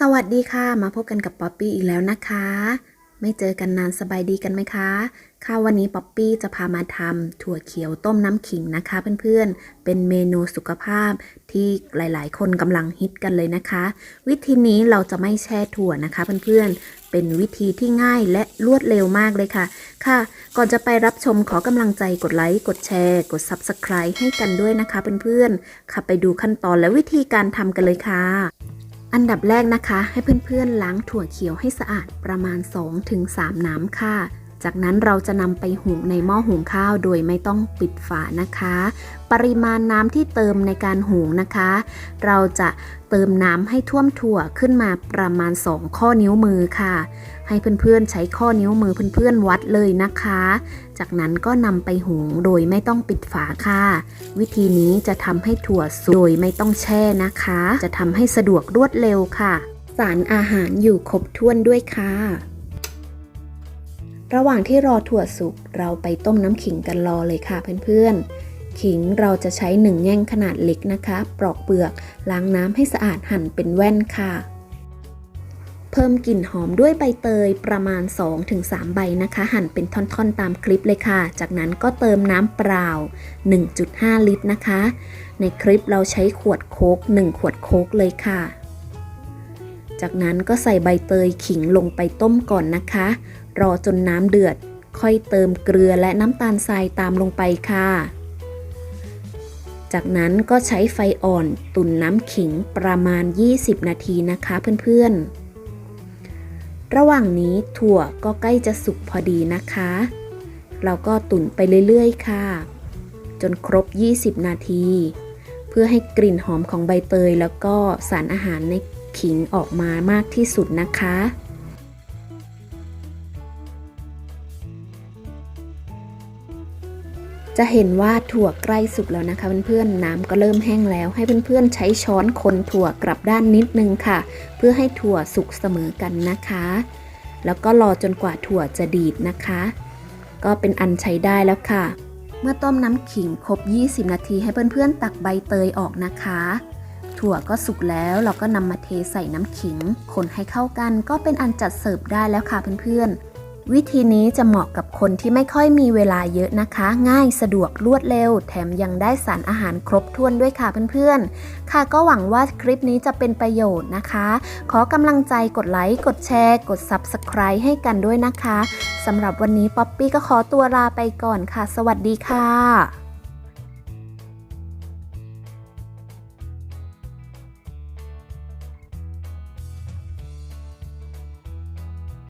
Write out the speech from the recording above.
สวัสดีค่ะ มาพบกันกับป๊อปปี้อีกแล้วนะคะ ไม่เจอกันนานสบายดีกันไหมคะ ค่ะวันนี้ป๊อปปี้จะพามาทำถั่วเขียวต้มน้ำขิงนะคะ เพื่อนๆ เป็นเมนูสุขภาพที่หลายๆ คนกำลังฮิตกันเลยนะคะ วิธีนี้เราจะไม่แช่ถั่วนะคะ เพื่อนๆ เป็นวิธีที่ง่ายและรวดเร็วมากเลยค่ะ ค่ะ ก่อนจะไปรับชมขอกำลังใจกดไลค์ กดแชร์ กด Subscribe ให้กันด้วยนะคะ เพื่อนๆค่ะไปดูขั้นตอนและวิธีการทำกันเลยค่ะ อันดับแรกนะคะ ให้เพื่อนๆล้างถั่วเขียวให้สะอาดประมาณ 2-3 น้ำค่ะ จากนั้นเราจะนำไปหุงในหม้อหุงข้าวโดยไม่ต้องปิดฝานะคะ ปริมาณน้ำที่เติมในการหุงนะคะ เราจะเติมน้ำให้ท่วมถั่วขึ้นมาประมาณ 2 ข้อนิ้วมือค่ะ ให้เพื่อนๆใช้ข้อนิ้วมือเพื่อนๆวัดเลยนะคะ จากนั้นก็นำไปหุงโดยไม่ต้องปิดฝาค่ะ วิธีนี้จะทำให้ถั่วสุกโดยไม่ต้องแช่นะคะ จะทำให้สะดวกรวดเร็วค่ะ สารอาหารอยู่ครบถ้วนด้วยค่ะ ระหว่างที่รอถั่วสุกเราไปต้มน้ำขิงกันรอเลยค่ะเพื่อนๆ ขิงเราจะใช้หนึ่งแง่งขนาดเล็กนะคะ ปลอกเปลือกล้างน้ำให้สะอาดหั่นเป็นแว่นค่ะ เพิ่มกลิ่นหอมด้วยใบเตยประมาณ 2-3 ใบนะคะ หั่นเป็นท่อนๆตามคลิปเลยค่ะ จากนั้นก็เติมน้ำเปล่า 1.5 ลิตรนะคะ ในคลิปเราใช้ขวดโค้ก1ขวดโค้กเลยค่ะ จากนั้นก็ใส่ใบเตยขิงลงไปต้มก่อนนะคะ รอจนน้ำเดือด ค่อยเติมเกลือและน้ำตาลทรายตามลงไปค่ะ จากนั้นก็ใช้ไฟอ่อนตุ๋นน้ำขิงประมาณ 20 นาทีนะคะเพื่อนๆ ระหว่างนี้ถั่วก็ใกล้จะสุกพอดีนะคะ เราก็ตุ๋นไปเรื่อยๆ ค่ะ จนครบ 20 นาที เพื่อให้กลิ่นหอมของใบเตยแล้วก็สารอาหารในขิงออกมามากที่สุดนะคะ จะเห็นว่าถั่วใกล้สุกแล้วนะคะเพื่อนๆน้ำก็เริ่มแห้งแล้ว ให้เพื่อนๆใช้ช้อนคนถั่วกลับด้านนิดนึงค่ะ เพื่อให้ถั่วสุกเสมอกันนะคะ แล้วก็รอจนกว่าถั่วจะดีดนะคะ ก็เป็นอันใช้ได้แล้วค่ะ เมื่อต้มน้ำขิงครบ 20 นาทีให้เพื่อนๆ ตักใบเตยออกนะคะ ถั่วก็สุกแล้วเราก็นำมาเทใส่น้ำขิง คนให้เข้ากันก็เป็นอันจัดเสิร์ฟได้แล้วค่ะเพื่อนๆ วิธีนี้จะเหมาะกับคนที่ไม่ค่อยมีเวลาเยอะนะคะ ง่ายสะดวกรวดเร็ว แถมยังได้สารอาหารครบถ้วนด้วยค่ะเพื่อนๆ ค่ะก็หวังว่าคลิปนี้จะเป็นประโยชน์นะคะ ขอกำลังใจกดไลค์ กดแชร์ กด Subscribe ให้กันด้วยนะคะสำหรับวันนี้ป๊อปปี้ก็ขอตัวลาไปก่อนค่ะ สวัสดีค่ะ